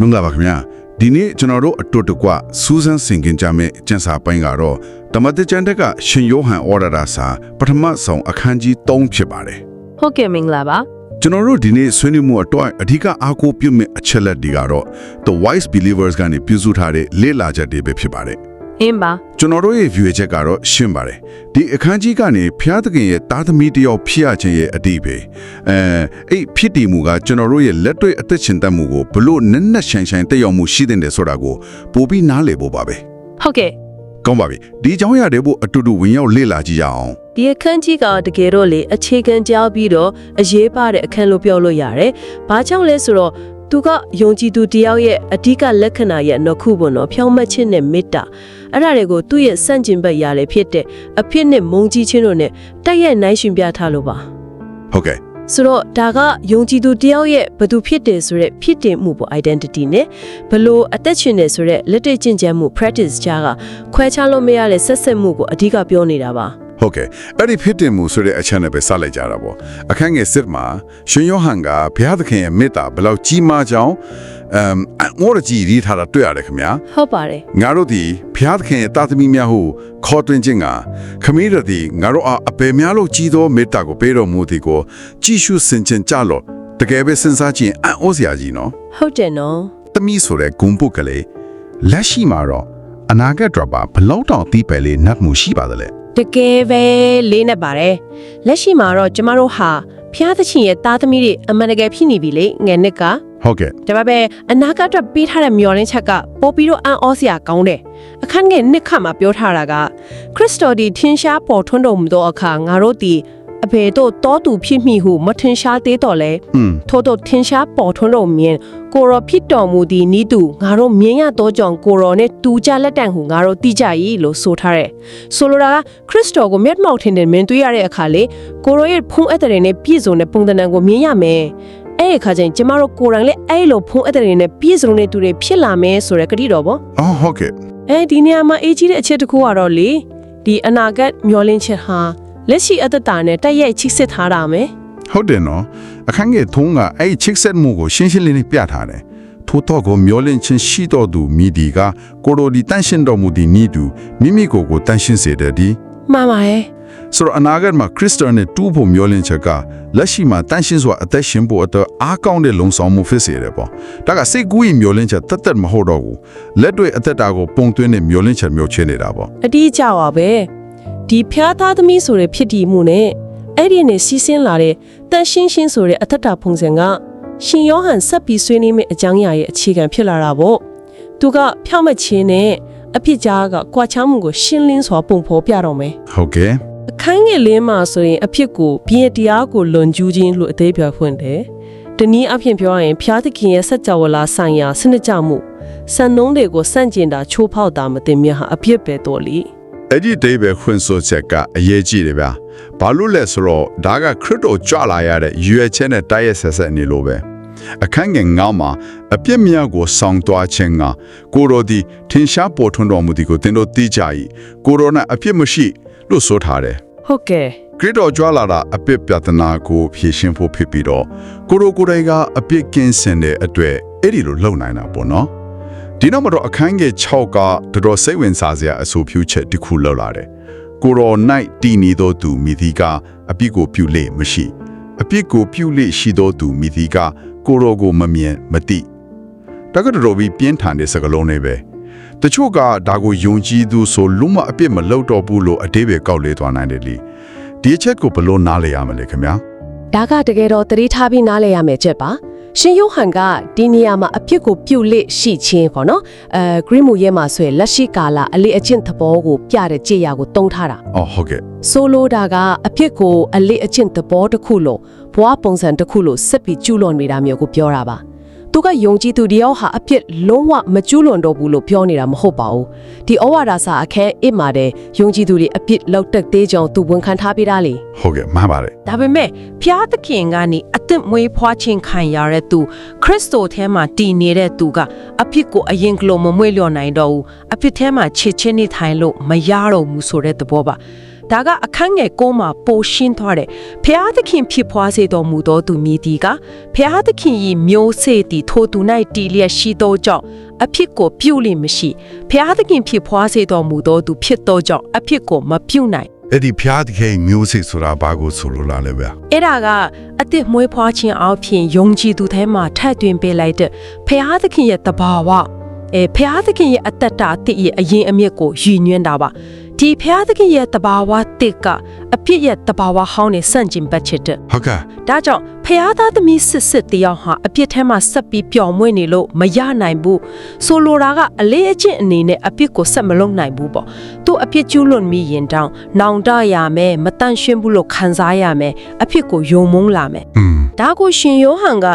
မင်္ဂလာပါခင်ဗျာဒီနေ့ကျွန်တော်တို့အတူတကွစူးစမ်းဆင်ကင်ကြမယ့်ကျန်းစာပိုင်းကတော့တမတ်တကျန်တက်ကရှင်ယောဟန်ဩရဒါစာပထမဆုံးအခန်းကြီး3ဖြစ်ပါတယ်ဟုတ်ကဲ့မင်္ဂလာပါကျွန်တော်တို့ဒီနေ့ဆွေးနွေးမှုအတွက်အဓိကအားကိုးပြုမယ့်အချက်လက်တွေကတော့ The Wise Believers ကနေပြုစုထားတဲ့လေ့လာချက်တွေပဲဖြစ်ပါတယ် အင်းပါကျွန်တော်တို့ရဲ့ view ချက်ကတော့ရှင်းပါတယ်ဒီအခန်းကြီးကနေဖျားသခင်ရဲ့တာသမီတစ်ယောက်ဖြစ်ရခြင်းရဲ့အတိပဲအဲအဲ့ဖြစ်တည်မှုကကျွန်တော်တို့ရဲ့လက်တွေ့အသက်ရှင်တတ်မှုကိုဘလို့နက်နက်ရှိုင်ရှိုင်တက်ရောက်မှုရှိတဲ့တယ်ဆိုတာကိုပိုပြီးနားလည်ဖို့ပါပဲဟုတ်ကဲ့ကောင်းပါပြီဒီအကြောင်းအရာတွေကိုအတူတူဝင်ရောက်လေ့လာကြည့်ကြအောင်ဒီအခန်းကြီးကတကယ်တော့လေအခြေခံကြောင်းပြီးတော့အရေးပါတဲ့အခန်းလို့ပြောလို့ရတယ်။ဘာကြောင့်လဲဆိုတော့ သူကယုံကြည်သူတယောက်ရဲ့အဓိကလက္ခဏာရဲ့နှစ်ခုပေါ့နော်ဖြောင်းမခြင်းနဲ့မေတ္တာအဲ့ဒါတွေကိုသူ့ရဲ့စန့်ကျင်ဘက်ရာလေဖြစ်တဲ့အဖြစ်နဲ့မုံကြီးခြင်းတို့နဲ့တိုက်ရိုက်နိုင်ရှင်ပြထားလို့ပါဟုတ်ကဲ့ဆိုတော့ဒါကယုံကြည်သူတယောက်ရဲ့ဘသူဖြစ်တယ်ဆိုတဲ့ဖြစ်တင်မှုပေါ့ identity နဲ့ဘလို့အသက်ရှင်တယ်ဆိုတဲ့လက်တွေ့ကျင့်ကြံမှု practice ကြားကခွဲခြားလို့မရတဲ့ဆက်ဆက်မှုကိုအဓိကပြောနေတာပါ ဟုတ်ကဲ့အဲ့ဒီဖြစ်တင်မှုဆိုတဲ့အချက်နဲ့ပဲစလိုက်ကြတာပေါ့အခန်းငယ်စစ်မှာရှင်ယောဟန်ကဘုရားသခင်ရဲ့မေတ္တာဘယ်လောက်ကြီးမားကြောင်းအမ်အဝရကြီးရေးထားတာတွေ့ရတယ်ခင်ဗျာဟုတ်ပါတယ်ငါတို့ဒီဘုရားသခင်ရဲ့တာသမီများဟုခေါ်တွင်ခြင်းကခမည်းတော်ဒီငါတို့အားအပေများလို့ကြီးသောမေတ္တာကိုပေးတော်မူသည်ကိုကြည်ရှုစင်ကြင်ကြလို့တကယ်ပဲစဉ်းစားကြည့်ရင်အံ့ဩစရာကြီးနော်ဟုတ်တယ်နော်သမီးဆိုတဲ့ဂုံပုတ်ကလေးလက်ရှိမှာတော့အနာဂတ်တော့ပါဘလောက်တောင်တီးပယ်လေးနတ်မှုရှိပါသလဲ တကယ်ပဲလေးနဲ့ပါတယ်လက်ရှိမှာတော့ကျမတို့ဟာဖျားသခင်ရဲ့သားသမီးတွေအမှန်တကယ်ဖြစ်နေပြီလေငယ်နှစ်ကဟုတ်ကဲ့ဒါပေမဲ့အနာဂတ်အတွက်ပေးထားတဲ့မျှော်လင့်ချက်ကပို့ပြီးတော့အံ့ဩစရာကောင်းတယ်အခန်းငယ်နှစ်ခါမှာပြောထားတာကခရစ်တော်ဒီထင်ရှားပေါ်ထွန်းတော်မူသောအခါငါတို့ဒီ အဖေတို့တောသူဖြစ်မိဟုမထင်ရှားသေးတော့လဲอืมထို့သောထင်ရှားပေါ်ထွန်းတော်မြင်ကိုရောဖြစ်တော်မူသည့်ဤသူငါတို့မြင်ရသောကြောင့်ကိုရောနဲ့တူကြလက်တန်ဟုငါတို့သိကြ၏လို့ဆိုထားတယ်။ဆိုလိုတာကခရစ်တော်ကိုမျက်မှောက်ထင်တယ်မင်းတွေ့ရတဲ့အခါလေကိုရောရဲ့ဖုံးအပ်တဲ့နဲ့ပြည့်စုံတဲ့ပုံသဏ္ဍာန်ကိုမြင်ရမယ်။အဲ့ဒီအခါကျရင်ကျမတို့ကိုယ်တိုင်လည်းအဲ့လိုဖုံးအပ်တဲ့နဲ့ပြည့်စုံတဲ့သူတွေဖြစ်လာမယ်ဆိုတဲ့ကတိတော်ပေါ့အော်ဟုတ်ကဲ့။အဲဒီနေရာမှာအေးကြီးတဲ့အချက်တစ်ခုကတော့လေဒီအနာဂတ်မျှော်လင့်ချက်ဟာ လက်ရှိအသက်တာနဲ့တက်ရိုက်ချိတ်ဆက်ထားတာမယ်။ဟုတ်တယ်နော်အခန်းငယ်ထုံးကအဲ့ချစ်ဆက်မှုကိုရှင်းရှင်းလင်းလင်းပြထားတယ်ထို့တော့ကိုမျောလင့်ချင်းရှိတော်သူမိဒီကကိုရိုဒီတန်ရှင်းတော်မူသည်နီးသူမိမိကိုယ်ကိုတန်ရှင်းစေတဲ့ဒီမှန်ပါရဲ့ဆိုတော့အနာဂတ်မှာခရစ်စတန်နဲ့တူဖို့မျောလင့်ချက်ကလက်ရှိမှာတန်ရှင်းစွာအသက်ရှင်ဖို့အတွက်အားကောင်းတဲ့လုံဆောင်မှုဖြစ်စေတယ်ပေါ့ဒါကစိတ်ကူးရင်မျောလင့်ချက်တက်တက်မဟုတ်တော့ဘူးလက်တွေ့အသက်တာကိုပုံသွင်းတဲ့မျောလင့်ချက်မျိုးချင်းနေတာပေါ့အတိအကျပါပဲ ဒီဖျားသားသမီးဆိုတဲ့ဖြစ်တည်မှုနဲ့အဲ့ဒီနဲ့စီးဆင်းလာတဲ့တန်ရှင်းရှင်းဆိုတဲ့အသက်တာဖုန်စံကရှင်ယောဟန်ဆက်ပြီးဆွေးနွေးမယ့်အကြောင်းအရာရဲ့အခြေခံဖြစ်လာတာပေါ့သူကဖြောင့်မချင်းနဲ့အဖြစ်ကြားကကွာချောင်းမှုကိုရှင်းလင်းစွာပုံဖော်ပြတော့မယ်ဟုတ်ကဲ့အခန်းငယ်လေးမှာဆိုရင်အဖြစ်ကိုဘင်းတရားကိုလွန်ကျူးခြင်းလို့အသေးပြောဖွင့်တယ်တနည်းအားဖြင့်ပြောရရင်ဖျားသခင်ရဲ့စัจ java လာဆိုင်ရာစနစ်ကြမှုစံနှုန်းတွေကိုစန့်ကျင်တာချိုးဖောက်တာမတင်မြတ်ဟာအဖြစ်ပဲတော်လီ အဲ့ဒီဒေးပဲခွင့်ဆိုချက်ကအရေးကြီးတယ်ဗျာဘာလို့လဲဆိုတော့ဒါကခရစ်တော်ကြွလာရတဲ့ရွယ်ချက်နဲ့တိုက်ရိုက်ဆက်ဆက်နေလို့ပဲအခန်းငယ်ငါမှာအပြစ်များကိုဆောင်သွားခြင်းကကိုရိုဒီထင်ရှားပေါ်ထွန်းတော်မူသည်ကိုသင်တို့သိကြ၏ကိုရိုနာအပြစ်မရှိလို့ဆိုထားတယ်ဟုတ်ကဲ့ခရစ်တော်ကြွလာတာအပြစ်ပြဿနာကိုဖြေရှင်းဖို့ဖြစ်ပြီးတော့ကိုရိုကိုယ်တိုင်ကအပြစ်ကင်းစင်တဲ့အတွက်အဲ့ဒီလိုလုပ်နိုင်တာပေါ့နော် ဒီနောက်မှာတော့အခန်းငယ်6ကတော်တော်စိတ်ဝင်စားစရာအဆိုဖြူချက်တစ်ခုလောက်လာတယ်ကိုရိုနိုင်တည်နေသောသူမိသီကအပြစ်ကိုပြုလေမရှိအပြစ်ကိုပြုလေရှိသောသူမိသီကကိုရိုကိုမမြင်မသိတက္ကသိုလ်ပြီးပြင်းထန်တဲ့စကားလုံးတွေပဲတချို့ကဒါကိုယုံကြည်သူဆိုလုံးဝအပြစ်မလုပ်တော့ဘူးလို့အတိပ္ပယ်ကောက်လေသွားနိုင်တယ်လေဒီအချက်ကိုဘယ်လို့နားလဲရမလဲခင်ဗျာဒါကတကယ်တော့တတိထားပြီးနားလဲရမယ်ချက်ပါ ရှင်ယောဟန်ကဒီနေရာမှာအဖြစ်ကိုပြုတ်လက်ရှိခြင်းပေါ့နော်အဲဂရိမူရဲမှာဆိုရင်လက်ရှိကာလအလေးအကျင့်သဘောကိုပြတဲ့ကြည်ရာကိုတုံးထားတာအော်ဟုတ်ကဲ့ဆိုလိုတာကအဖြစ်ကိုအလေးအကျင့်သဘောတစ်ခုလို့ဘဝပုံစံတစ်ခုလို့ဆက်ပြီးကျူးလွန်နေတာမျိုးကိုပြောတာပါ သူကယုံကြည်သူတယောက်ဟာအဖြစ်လုံးဝမကျူးလွန်တော့ဘူးလို့ပြောနေတာမဟုတ်ပါဘူးဒီဩဝါဒစာအခန်းအစ်မှာတဲ့ယုံကြည်သူတွေအဖြစ်လောက်တက်သေးကြောင်သူဝန်ခံထားပေးတာလေဟုတ်ကဲ့မှန်ပါတယ်ဒါပေမဲ့ဖျားသခင်ကနေအသက်မွေးဖွားခြင်းခံရတဲ့သူခရစ်တော်ထဲမှာတည်နေတဲ့သူကအဖြစ်ကိုအရင်ကလိုမမွေ့လျော့နိုင်တော့ဘူးအဖြစ်ထဲမှာခြေချင်းနေထိုင်လို့မရတော့ဘူးဆိုတဲ့သဘောပါဖ ဒါကအခန်းငယ်ကိုမှာပိုရှင်းသွားတယ်ဖျားသခင်ဖြစ်ဖွားစေတော်မူသောသူမြည်ဒီကဖျားသခင်၏မျိုးစေ့သည်ထိုသူ၌တည်လျက်ရှိသောကြောင့်အဖြစ်ကိုပြုလိမ့်မရှိဖျားသခင်ဖြစ်ဖွားစေတော်မူသောသူဖြစ်သောကြောင့်အဖြစ်ကိုမပြုနိုင်အဲ့ဒီဖျားတခဲမျိုးစိဆိုတာဘာကိုဆိုလိုလားလဲဗျာအဲ့ဒါကအစ်စ်မွေးဖွားခြင်းအပြင်ယုံကြည်သူထဲမှာထပ်တွင်ပေးလိုက်တဲ့ဖျားသခင်ရဲ့တဘာဝအဲဖျားသခင်ရဲ့အတ္တတာအစ်ရဲ့အရင်အမြစ်ကိုရည်ညွှန်းတာပါ ဒီဖျားသခင်ရဲ့တဘာဝတစ်ကအဖြစ်ရဲ့တဘာဝဟောင်းနဲ့ဆန့်ကျင်ဘက်ချစ်တဲ့ဟုတ်ကဲ့ဒါကြောင့်ဖျားသားသမီးစစ်စစ်တယောက်ဟာအပြစ်ထဲမှာဆက်ပြီးပျော်မွေ့နေလို့မရနိုင်ဘူးဆိုလိုတာကအလေးအကျင့်အနေနဲ့အပြစ်ကိုဆက်မလုပ်နိုင်ဘူးပေါ့သူအပြစ်ကျူးလွန်မိရင်တောင်နောင်တရမယ်မတန့်ရှင်းဘူးလို့ခံစားရမယ်အပြစ်ကိုယုံမုန်းလာမယ်อืมဒါကိုရှင်ယောဟန်က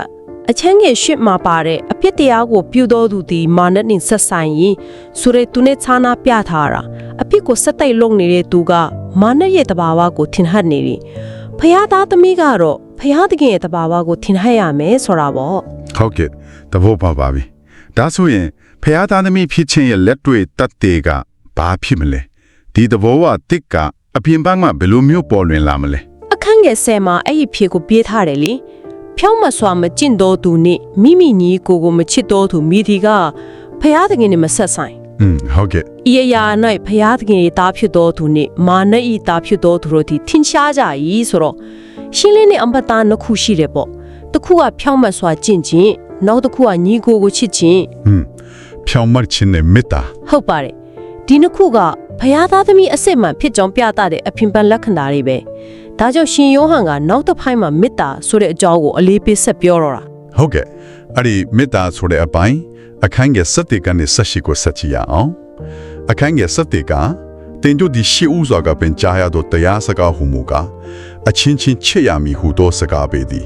အချမ်းငယ်ရှစ်မှာပါတဲ့အပြစ်တရားကိုပြုတော်သူဒီမာနနဲ့ဆက်ဆိုင်ရင်ဆိုရသူနဲ့ခြားနာပြထားတာအပြစ်ကိုဆက်တိုက်လုပ်နေတဲ့သူကမာနရဲ့တဘာဝကိုထင်ဟပ်နေတယ်ဖယားသားသမီးကတော့ဖယားသခင်ရဲ့တဘာဝကိုထင်ဟပ်ရမယ်ဆိုတာပေါ့ဟုတ်ကဲ့သဘောပေါက်ပါပြီဒါဆိုရင်ဖျားသားသမီးဖြစ်ခြင်းရဲ့လက်တွေ့တတ်တဲ့ကဘာဖြစ်မလဲဒီသဘောဝတစ်ကအပြင်ဘက်မှာဘယ်လိုမျိုးပေါ်လွင်လာမလဲအခန်းငယ်ဆယ်မှာအဲ့ဒီဖြေကိုပြေးထားတယ်လေ ဖြောင်းမစွာမကျင့်တော်သူနဲ့မိမိညီကိုကိုမချစ်တော်သူမိဒီကဖယားသခင်နဲ့မဆက်ဆိုင် อืมဟုတ်ကဲ့ ဤအရာ၌ဖျားသခင်၏တားဖြစ်တော်သူနှင့်မာန၏တားဖြစ်တော်သူတို့သည်ထင်ရှားကြ၏ဆိုတော့ရှင်းလင်းတဲ့အမ္ပတာနှစ်ခုရှိတယ်ပေါ့တစ်ခုကဖြောင်းမတ်စွာကျင့်ခြင်းနောက်တစ်ခုကညီကိုကိုချစ်ခြင်း อืมဖြောင်းမတ်ခြင်းနဲ့မေတ္တာ ဟုတ်ပါတယ်ဒီနှစ်ခုကဖျားသားသမီးအစစ်မှန်ဖြစ်ကြောင်းပြသတဲ့အဖင်ပန်လက္ခဏာတွေပဲ ဒါကြောင့်ရှင်ယောဟန်ကနောက်တစ်ပိုင်းမှာမေတ္တာဆိုတဲ့အကြောင်းကိုအလေးပေးဆက်ပြောတော့တာဟုတ်ကဲ့အဲ့ဒီမေတ္တာဆိုတဲ့အပိုင်းအခန်းငယ်7ကနေ18ကိုဆက်ကြည့်ရအောင်အခန်းငယ်7ကတင်တို့ဒီရှိဥစွာကပင်ကြားရသောတရားစကားဟုမူကားအချင်းချင်းချစ်ရမည်ဟုသောစကားပေသည်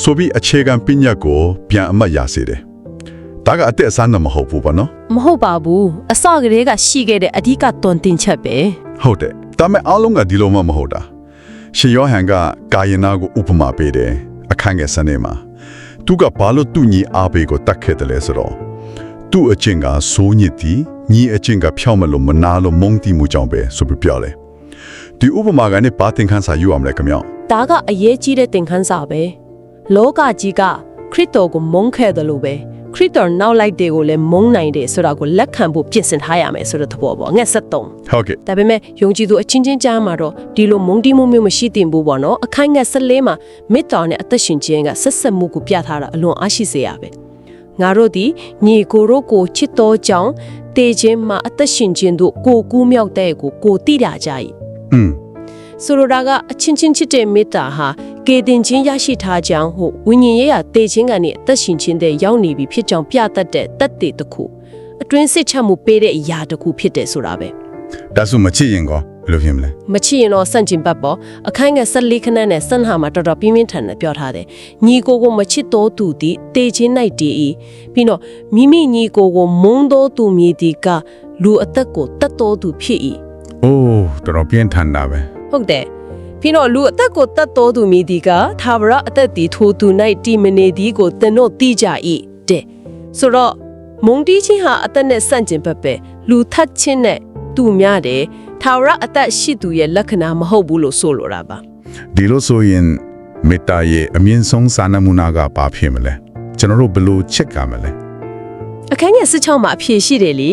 ဆိုပြီးအခြေခံပညာကိုပြန်အမှတ်ရစေတယ်ဒါကအသက်အဆန်းတော့မဟုတ်ဘူးပါနော်မဟုတ်ပါဘူးအစကတည်းကရှိခဲ့တဲ့အဓိကတွန်တင်ချက်ပဲဟုတ်တယ်ဒါမဲ့အားလုံးကဒီလိုမှမဟုတ်တာ ရှင်ယောဟန်ကကာယနာကိုဥပမာပေးတယ်အခန်းငယ်စနေမှာသူကဘာလို့သူ့ညီအားပေးကိုတတ်ခဲ့တယ်လဲဆိုတော့သူ့အချင်းကစိုးညစ်သည်ညီအချင်းကဖြောင်းမလို့မနာလို့မုန်းတီးမှုကြောင့်ပဲဆိုပြီးပြောတယ်ဒီဥပမာကနေဘာသင်ခန်းစာယူအောင်လဲခင်ဗျာဒါကအရေးကြီးတဲ့သင်ခန်းစာပဲလောကကြီးကခရစ်တော်ကိုမုန်းခဲ့တယ်လို့ပဲ ခရစ်တော်နောက်လိုက်တွေကိုလည်းမုန်းနိုင်တယ်ဆိုတာကိုလက်ခံဖို့ပြင်ဆင်ထားရမယ်ဆိုတဲ့သဘောပေါ့ငှက်ဆက်တုံးဟုတ်ကဲ့ဒါပေမဲ့ယုံကြည်သူအချင်းချင်းကြားမှာတော့ဒီလိုမုန်းတီးမှုမျိုးမရှိသင့်ဘူးပေါ့နော်အခိုင်ငှက်ဆက်လေးမှာမေတ္တာနဲ့အသက်ရှင်ခြင်းကဆက်ဆက်မှုကိုပြထားတာအလွန်အားရှိစေရပဲငါတို့ဒီညီကိုတို့ကိုချစ်တော်ကြောင့်တေခြင်းမှာအသက်ရှင်ခြင်းတို့ကိုကူးမြောက်တဲ့ကိုကိုတိတာကြ၏อืม ဆိုလိုတာကအချင်းချင်းချစ်တဲ့မေတ္တာဟာကေတင်ချင်းရရှိထားကြောင်းဟုဝိညာဉ်ရေးရတေခြင်းကနေအသက်ရှင်ခြင်းတဲ့ရောက်နေပြီဖြစ်ကြောင်းပြတတ်တဲ့တတ်တည်တစ်ခုအတွင်းစစ်ချက်မှုပေးတဲ့အရာတစ်ခုဖြစ်တယ်ဆိုတာပဲဒါဆိုမချစ်ရင်ကောဘယ်လိုဖြစ်မလဲမချစ်ရင်တော့စန့်ကျင်ဘတ်ပေါ့အခိုင်ငယ်ဆက်လေးခဏနဲ့စန့်ဟာမှာတော်တော်ပြင်းပြင်းထန်ထန်ပြောထားတယ်ညီကိုကိုမချစ်တော်သူသည်တေခြင်း၌တည်၏ပြီးတော့မိမိညီကိုကိုမုန်းတော်သူမည်ဒီကလူအသက်ကိုတတ်တော်သူဖြစ်၏အိုးတော်တော်ပြင်းထန်တာပဲ ဟုတ်တယ်ပြီးတော့လူအသက်ကိုတတ်တော်သူမိဒီကသာဝရအသက်ဒီထိုသူ၌တီမနေသည်ကိုသင်တို့သိကြ၏တဲ့ဆိုတော့မုံတီးချင်းဟာအသက်နဲ့ဆန့်ကျင်ဘက်ပဲလူထတ်ချင်းနဲ့သူများတယ်သာဝရအသက်ရှိသူရဲ့လက္ခဏာမဟုတ်ဘူးလို့ဆိုလိုတာပါဒီလိုဆိုရင်မေတ္တာရဲ့အမြင့်ဆုံးစာနာမှုနာကဘာဖြစ်မလဲကျွန်တော်တို့ဘယ်လိုချက်ကမလဲအခန်းငယ်16မှာအဖြေရှိတယ်လေ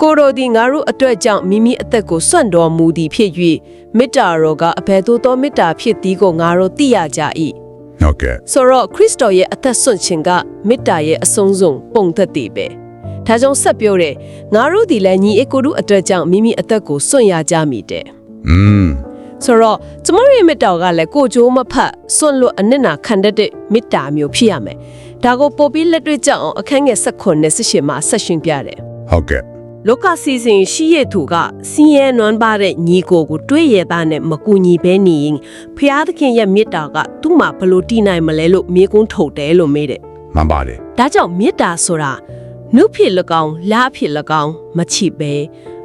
ကိုရိုဒီငါတို့အတွက်ကြောင့်မိမိအသက်ကိုစွန့်တော်မူသည်ဖြစ်၍မေတ္တာတော်ကအဘယ်သို့သောမေတ္တာဖြစ်သည်ကိုငါတို့သိရကြ၏ဟုတ်ကဲ့ဆိုတော့ခရစ်တော်ရဲ့အသက်ဆွန့်ခြင်းကမေတ္တာရဲ့အဆုံးစွန်ပုံသက်တည်ပဲဒါကြောင့်ဆက်ပြောတယ်ငါတို့ဒီလည်းညီအကိုတို့အတွက်ကြောင့်မိမိအသက်ကိုစွန့်ရကြမိတယ်อืมဆိုတော့ကျမတို့ရဲ့မေတ္တာကလည်းကိုကြိုးမဖတ်စွန့်လွတ်အနစ်နာခံတတ်တဲ့မေတ္တာမျိုးဖြစ်ရမယ်ဒါကိုပို့ပြီးလက်တွေ့ကြအောင်အခန်းငယ်16နဲ့18မှာဆက်ရှင်ပြတယ်ဟုတ်ကဲ့ လောကစီစဉ်ရှိရသူကစင်းရဲနွမ်းပါတဲ့ညီကိုကိုတွေးရသားနဲ့မကူညီဘဲနေရင်ဖျားသခင်ရဲ့မေတ္တာကသူ့မှာဘလို့တည်နိုင်မလဲလို့မြေကုန်းထုတ်တယ်လို့မေးတယ်မှန်ပါတယ်ဒါကြောင့်မေတ္တာဆိုတာနှုတ်ဖြစ်၎င်းလားဖြစ်၎င်းမချစ်ပဲ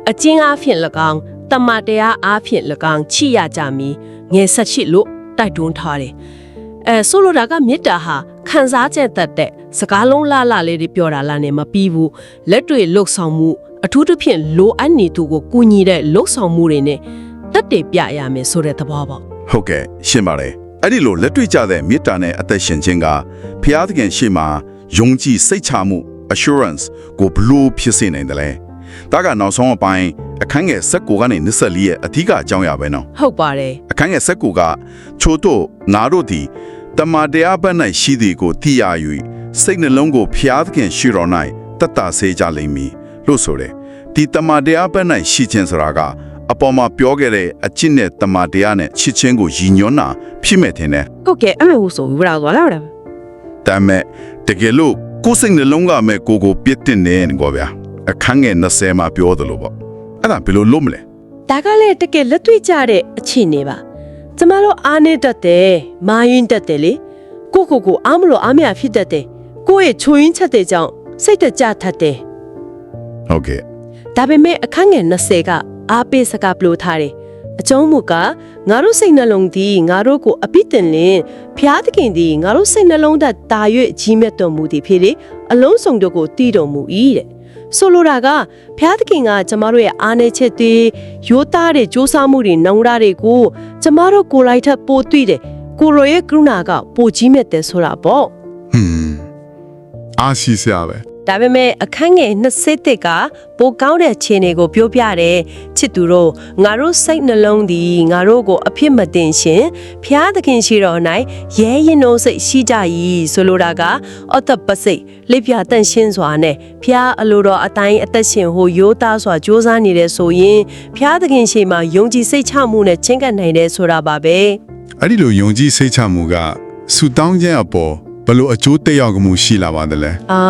အကျဉ်းအားဖြင့်၎င်းတမန်တရားအားဖြင့်၎င်းချစ်ရကြမည်ငယ်ဆက်ရှိလို့တိုက်တွန်းထားတယ်အဲဆိုလိုတာကမေတ္တာဟာခံစားချက်တတ်တဲ့စကားလုံးလှလှလေးတွေပြောတာလားနဲ့မပြီးဘူးလက်တွေ့လှုပ်ဆောင်မှု အထူးသဖြင့်လိုအပ်နေသူကိုကူညီတဲ့လှုပ်ဆောင်မှုတွေနဲ့တတက်တည်ပြရမယ်ဆိုတဲ့သဘောပေါ့ဟုတ်ကဲ့ရှင်းပါတယ်အဲ့ဒီလိုလက်တွေ့ကြတဲ့မေတ္တာနဲ့အသက်ရှင်ခြင်းကဖျားသခင်ရှေ့မှာယုံကြည်စိတ်ချမှု assurance ကိုဘလို့ဖြစ်စေနိုင်တယ်လဲဒါကနောက်ဆုံးအပိုင်းအခန်းငယ်၁၉ကနေ24ရဲ့အထူးအကြောင်းအရာပဲနော်ဟုတ်ပါတယ်အခန်းငယ်၁၉ကချို့တို့ငါတို့သည်တမန်တရားဘက်၌ရှိသည်ကိုသိရ၍စိတ်နှလုံးကိုဖျားသခင်ရှိတော်၌တတ်တာစေကြလိမ့်မည် လို့ဆိုတယ်ဒီတမန်တရားဘက်၌ရှိခြင်းဆိုတာကအပေါ်မှာပြောခဲ့တဲ့အကျင့်နဲ့တမန်တရားနဲ့ချစ်ခြင်းကိုရည်ညွှန်းတာဖြစ်မဲ့တယ်နဲ့ဟုတ်ကဲ့အဲ့လိုဆိုပြီးတော့သွားလာတယ်ဒါပေမဲ့တကယ်လို့ကိုယ်စိတ်နှလုံးကမဲ့ကိုယ်ကိုပြစ်တင်နေကောဗျာအခန်းငယ်20မှာပြောသလိုပေါ့အဲ့ဒါဘယ်လိုလုပ်မလဲဒါကလည်းတကယ်လက်တွေ့ကြတဲ့အခြေအနေပါကျမတို့အားနေတတ်တယ်မာရင်တတ်တယ်လေကိုကိုကိုအားမလို့အားမရဖြစ်တတ်တယ်ကိုယ့်ရဲ့ချိုးရင်းချက်တဲ့ကြောင့်စိတ်တကြထတ်တယ် ဟုတ်ကဲ့ဒါပေမဲ့အခန်းငယ်20ကအားပေးစကားပလို့ထားတယ်အကျုံးမူကငါတို့စိတ်နှလုံးသည်ငါတို့ကိုအပိတင်လင်ဖျားသခင်သည်ငါတို့စိတ်နှလုံးသားတာ၍ကြီးမြတ်တော်မူသည်ဖြစ်လေအလုံးစုံတို့ကိုတည်တော်မူ၏တဲ့ဆိုလိုတာကဖျားသခင်ကကျမတို့ရဲ့အားနည်းချက်တွေရိုးသားတဲ့စ조사မှုတွေနှောင်ရတွေကိုကျမတို့ကိုယ်လိုက်ထပ်ပို့တွေ့တယ်ကိုရိုရဲ့ကရုဏာကပိုကြီးမြတ်တယ်ဆိုတာပေါ့ဟွန်းအားရှိစရာပဲ ဒါပေမဲ့အခန်းငယ်20ကပိုကောင်းတဲ့ခြေနေကိုပြောပြတယ်ချစ်သူတို့ငါတို့စိတ်နှလုံးသည်ငါတို့ကိုအဖြစ်မတင်ရှင်ဖျားသခင်ရှိတော်၌ရဲရင်တို့စိတ်ရှိကြ၏ဆိုလိုတာကအသက်ပစိတ်လက်ပြတန့်ရှင်းစွာနဲ့ဖျားအလိုတော်အတိုင်းအသက်ရှင်ဟိုရိုးသားစွာစ조사နေတဲ့ဆိုရင်ဖျားသခင်ရှိမှယုံကြည်စိတ်ချမှုနဲ့ချင်းကပ်နိုင်တယ်ဆိုတာပါပဲအဲ့ဒီလိုယုံကြည်စိတ်ချမှုကဆူတောင်းခြင်းအပေါ် ဘယ်လိုအကျိုးသက်ရောက်မှုရှိလာပါသလဲအာ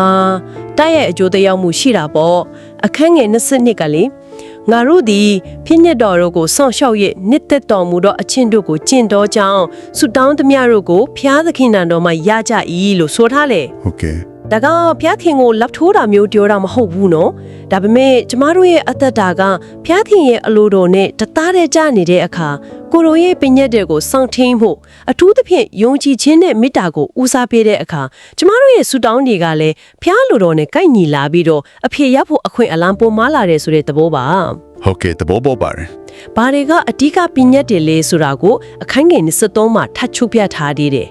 တိုက်ရဲ့အကျိုးသက်ရောက်မှုရှိတာပေါ့အခန်းငယ်22ကလေငါတို့သည်ဖြစ်ညက်တော်တို့ကိုစောင့်ရှောက်၍နှစ်သက်တော်မူသောအချင်းတို့ကိုကျင့်တော်ကြောင်းဆုတောင်းသမျှတို့ကိုဖျားသခင်တန်တော်မှာရကြ၏လို့ဆိုထားလေဟုတ်ကဲ့ ဒါကဖျားခင်ကိုလက်ထိုးတာမျိုးပြောတာမဟုတ်ဘူးနော်ဒါပေမဲ့ကျမတို့ရဲ့အသက်တာကဖျားခင်ရဲ့အလိုတော်နဲ့တသားတည်းကြနေတဲ့အခါကိုရိုရဲ့ပညက်တွေကိုစောင့်ထိန်ဖို့အထူးသဖြင့်ယုံကြည်ခြင်းနဲ့မေတ္တာကိုဦးစားပေးတဲ့အခါကျမတို့ရဲ့ဆုတောင်းတွေကလည်းဖျားလိုတော်နဲ့ကိုက်ညီလာပြီးတော့အဖေရဖို့အခွင့်အလမ်းပေါ်မားလာတယ်ဆိုတဲ့သဘောပါဟုတ်ကဲ့သဘောပေါက်ပါတယ်ဘာတွေကအဓိကပညတ်တွေလဲဆိုတာကိုအခန်းငယ်23မှာထပ်ချုပ်ပြထားသေးတယ်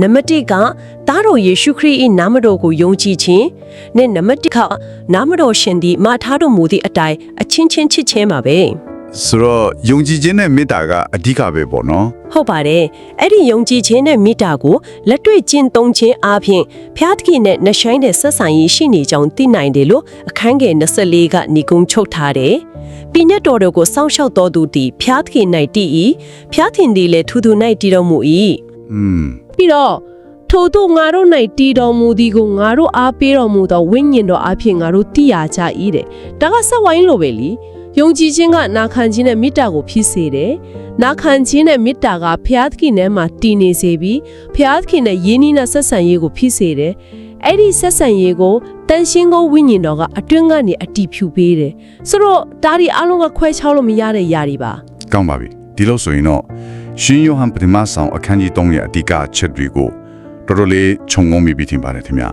နံပါတ်1ကသားတော်ယေရှုခရစ်၏နာမတော်ကိုယုံကြည်ခြင်းနဲ့နံပါတ်2ကနာမတော်ရှင်သည်မာထားတော်မူသည့်အတိုင်းအချင်းချင်းချစ်ခြင်းပါပဲဆိုတော့ယုံကြည်ခြင်းနဲ့မေတ္တာကအဓိကပဲပေါ့နော်ဟုတ်ပါတယ်အဲ့ဒီယုံကြည်ခြင်းနဲ့မေတ္တာကိုလက်တွေ့ကျင့်သုံးခြင်းအပြင်ဖျားသခင်နဲ့နှဆိုင်တဲ့ဆက်ဆံရေးရှိနေကြောင်းသိနိုင်တယ်လို့အခန်းငယ်24ကနေကုန်းချုပ်ထားတယ်။ပြညတ်တော်တို့ကိုစောင့်ရှောက်တော်သူသည်ဖျားသခင်၌တည်၏ဖျားသခင်သည်လည်းထူထူ၌တည်တော်မူ၏။อืม ပြီးတော့ထို့သောငါတို့၌တည်တော်မူသည်ကိုငါတို့အားပေးတော်မူသောဝိညာဉ်တော်အဖြစ်ငါတို့သိရကြ၏တဲ့ဒါကဆက်ဝိုင်းလိုပဲလीယုံကြည်ခြင်းကနာခံခြင်းနဲ့မေတ္တာကိုဖြစ်စေတယ်နာခံခြင်းနဲ့မေတ္တာကဖျားသခင်နဲ့မှတည်နေစေပြီးဖျားသခင်နဲ့ယဉ်နီးတဲ့ဆက်ဆံရေးကိုဖြစ်စေတယ်အဲ့ဒီဆက်ဆံရေးကိုတန်ရှင်းသောဝိညာဉ်တော်ကအတွင်းကနေအတီးဖြူပေးတယ်ဆိုတော့ဒါဒီအလုံးကခွဲခြားလို့မရတဲ့ຢာတွေပါကောင်းပါပြီဒီလို့ဆိုရင်တော့ ရှင်ယောဟန်ပထမဆောင်အခန်းကြီး3ရဲ့အဓိကအချက်တွေကိုတော်တော်လေးခြုံငုံမိပြီးထင်ပါတယ်ခင်ဗျ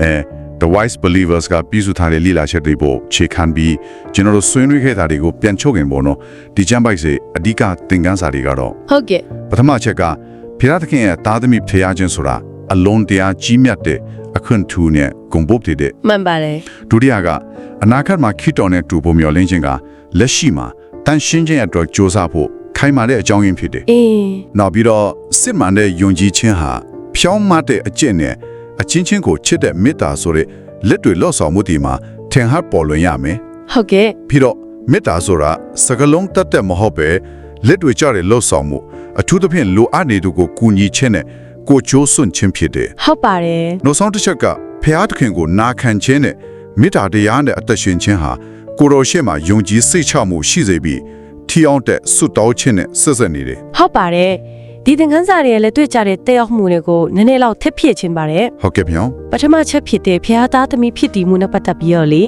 အဲ The Wise Believers ကပြည်စုထားတဲ့လိလာချက်တွေပို့ခြေခံပြီးကျွန်တော်တို့ဆွေးနွေးခဲ့တာတွေကိုပြန်ချုပ်ခင်ပေါ့နော်ဒီချမ်းပိုက်စေအဓိကသင်ခန်းစာတွေကတော့ဟုတ်ကဲ့ပထမချက်ကဖျားသခင်ရဲ့သားသမီးဖျားခြင်းဆိုတာအလုံးတရားကြီးမြတ်တဲ့အခွင့်ထူးနဲ့ဂုဏ်ပုတ်တဲ့မှန်ပါတယ်ဒုတိယကအနာဂတ်မှာခိတော်နဲ့တူဖို့မျှော်လင့်ခြင်းကလက်ရှိမှာတန်ရှင်းခြင်းအတွက်ကြိုးစားဖို့ ခိုင်မာတဲ့အကြောင်းရင်းဖြစ်တယ်အင်း။နောက်ပြီးတော့စစ်မှန်တဲ့ယုံကြည်ခြင်းဟာဖြောင်းမတဲ့အကျင့်နဲ့အချင်းချင်းကိုချစ်တဲ့မေတ္တာဆိုတဲ့လက်တွေလော့ဆောင်မှုဒီမှာထင်ဟပ်ပေါ်လွင်ရမယ်ဟုတ်ကဲ့။ပြီးတော့မေတ္တာဆိုတာစကလုံးတတ်တဲ့မဟုတ်ပဲလက်တွေကြတဲ့လော့ဆောင်မှုအထူးသဖြင့်လိုအပ်နေသူကိုကူညီခြင်းနဲ့ကိုကြိုးစွန့်ခြင်းဖြစ်တယ်ဟုတ်ပါတယ်နောက်ဆုံးတစ်ချက်ကဖျားသခင်ကိုနာခံခြင်းနဲ့မေတ္တာတရားနဲ့အသက်ရှင်ခြင်းဟာကိုယ်တော်ရှေ့မှာယုံကြည်စိတ်ချမှုရှိစေပြီး ထီအောင်တဲ့ဆွတ်တောင်းခြင်းနဲ့ဆက်ဆက်နေတယ်ဟုတ်ပါတယ်ဒီသင်ခန်းစာတွေလည်းတွေ့ကြတဲ့တဲ့ရောက်မှုတွေကိုနည်းနည်းလောက်ထက်ဖြစ်ခြင်းပါတယ်ဟုတ်ကဲ့ဗျောင်းပထမချက်ဖြစ်တဲ့ဖျားသားသမီးဖြစ်တည်မှုနဲ့ပတ်သက်ပြီးတော့လေ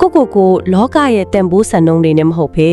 ကိုကိုကိုလောကရဲ့တန်ဖိုးစံနှုန်းတွေနဲ့မဟုတ်ဘဲ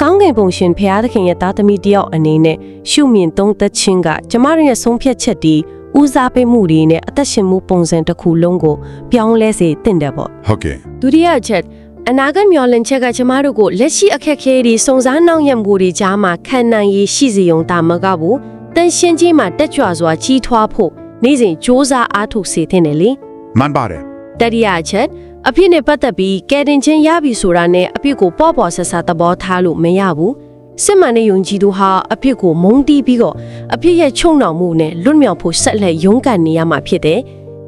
ကောင်းကင်ဘုံရှင်ဖျားသခင်ရဲ့သားသမီးတယောက်အနေနဲ့ရှုမြင်သုံးသက်ခြင်းကကျမတို့ရဲ့ဆုံးဖြတ်ချက်ဒီဦးစားပေးမှုတွေနဲ့အသက်ရှင်မှုပုံစံတစ်ခုလုံးကိုပြောင်းလဲစေတင့်တယ်ပေါ့ဟုတ်ကဲ့ဒုတိယအချက် အနာဂတ်မျှော်လင့်ချက်ကကျမတို့ကိုလက်ရှိအခက်အခဲတွေစုံစမ်းနှောင့်ယှက်မှုတွေကြားမှာခံနိုင်ရည်ရှိစေုံတာမကဘူးတန်ရှင်းကြီးမှာတက်ကြွစွာကြီးထွားဖို့နေ့စဉ်စ조사အားထုတ်စေတဲ့လေမှန်ပါတယ်တတိယအချက်အဖြစ်နဲ့ပတ်သက်ပြီးကယ်တင်ချင်းရပြီဆိုတာနဲ့အဖြစ်ကိုပေါ့ပေါ့ဆဆသဘောထားလို့မရဘူးစစ်မှန်တဲ့ယုံကြည်သူဟာအဖြစ်ကိုမုန်းတီးပြီးတော့အဖြစ်ရဲ့ချုံနှောင်မှုနဲ့လွတ်မြောက်ဖို့ဆက်လက်ရုန်းကန်နေရမှာဖြစ်တယ်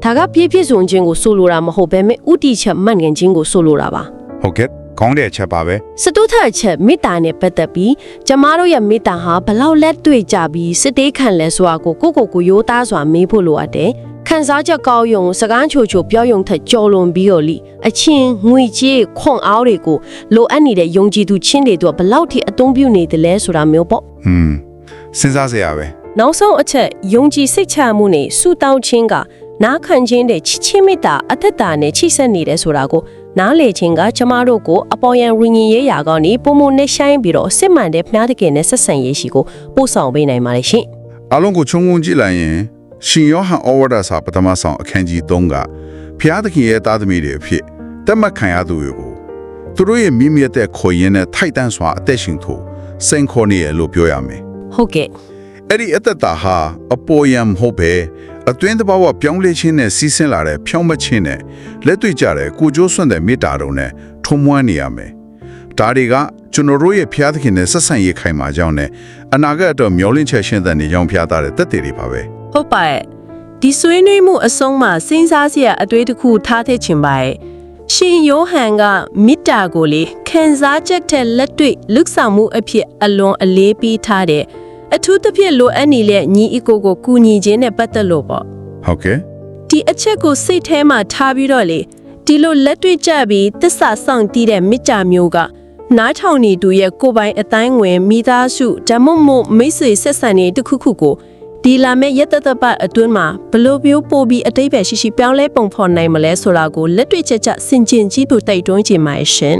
ဒါကပြည့်ပြည့်စုံခြင်းကိုဆိုလိုတာမဟုတ်ဘဲမဲ့ဥတီချက်မှန်ကန်ခြင်းကိုဆိုလိုတာပါ ဟုတ်ကဲ့ကောင်းတဲ့အချက်ပါပဲစတုထအချက်မေတ္တာနဲ့ပတ်သက်ပြီးကျမတို့ရဲ့မေတ္တာဟာဘလောက်လက်တွေ့ကြပြီးစစ်တေးခံလဲဆိုတာကိုကိုကိုကိုရိုးသားစွာမေးဖို့လိုအပ်တယ်။ခန်းစားချက်ကောင်းယုံစကားချိုချိုပြောယုံထက်ကြော်လွန်ပြီးတော့လိအချင်းငွေကြေးခွန်အားတွေကိုလိုအပ်နေတဲ့ယုံကြည်သူချင်းတွေတို့ဘလောက်ထိအသုံးပြုနေတယ်လဲဆိုတာမျိုးပေါ့ဟွန်းစဉ်းစားစရာပဲ။နောက်ဆုံးအချက်ယုံကြည်စိတ်ချမှုနဲ့ဆူတောင်းခြင်းကနားခံခြင်းတဲ့ချစ်ချင်းမေတ္တာအသက်တာနဲ့ချိဆက်နေတယ်ဆိုတာကို နားလေခြင်းကကျမတို့ကိုအပေါ်ယံရင်ရင်ရေးရာကောင်းနေပုံမနဲ့ဆိုင်ပြီးတော့စစ်မှန်တဲ့ဖျားတကယ်နဲ့ဆက်ဆံရေးရှိကိုပို့ဆောင်ပေးနိုင်ပါလေရှင်။အားလုံးကိုခြုံငုံကြည့်လိုက်ရင်ရှင်ယောဟန်ဩဝါဒစာပထမဆောင်အခန်းကြီး3ကဖျားသခင်ရဲ့သားသမီးတွေအဖြစ်တက်မှတ်ခံရသူတွေကိုသူတို့ရဲ့မိမိရဲ့ခေါ်ရင်းနဲ့ထိုက်တန့်စွာအသက်ရှင်ထိုစိန်ခေါ်နေရလို့ပြောရမယ်ဟုတ်ကဲ့အဲ့ဒီအသက်တာဟာအပေါ်ယံမဟုတ်ပဲ အတွင်းတဘာဝပြောင်းလဲခြင်းနဲ့စီးဆင်းလာတဲ့ဖြောင်းမခြင်းနဲ့လက်တွေ့ကြတဲ့ကိုကြိုးစွန့်တဲ့မေတ္တာတော်နဲ့ထုံမွမ်းနေရမယ်ဒါတွေကကျွန်တော်တို့ရဲ့ဖျားသခင်နဲ့ဆက်ဆံရေးခိုင်မာကြောင်းနဲ့အနာဂတ်အတွက်မျှော်လင့်ချက်ရှင်းတဲ့နေကြောင်းဖျားတာတဲ့တက်တွေတွေပါပဲဟုတ်ပါရဲ့ဒီဆွေးနွေးမှုအဆုံးမှာစဉ်းစားစရာအတွေ့တစ်ခုထားထည့်ချင်ပါရဲ့ရှင်ယောဟန်ကမေတ္တာကိုလေခံစားချက်တဲ့လက်တွေ့လွတ်ဆောင်မှုအဖြစ်အလွန်အလေးပေးထားတယ် အထူးသဖြင့်လိုအပ်နေတဲ့ညီအကိုကိုကူညီခြင်းနဲ့ပတ်သက်လို့ပေါ့ဟုတ်ကဲ့ဒီအချက်ကိုစိတ်ထဲမှာထားပြီးတော့လေဒီလိုလက်တွေ့ကြပြီးတစ္ဆာဆောင်တည်တဲ့မေတ္တာမျိုးကနားထောင်နေသူရဲ့ကိုယ်ပိုင်အတိုင်းဝင်မိသားစုဓမ္မမို့မိတ်ဆွေဆက်ဆံနေတဲ့တစ်ခုခုကိုဒီလာမဲ့ရက်သက်သက်ပတ်အတွင်းမှာဘယ်လို့မျိုးပို့ပြီးအတိတ်ပဲရှိရှိပြောင်းလဲပုံဖော်နိုင်မလဲဆိုတာကိုလက်တွေ့ချက်ချက်ဆင်ခြင်ကြည့်ဖို့တိုက်တွန်းချင်ပါရဲ့ရှင်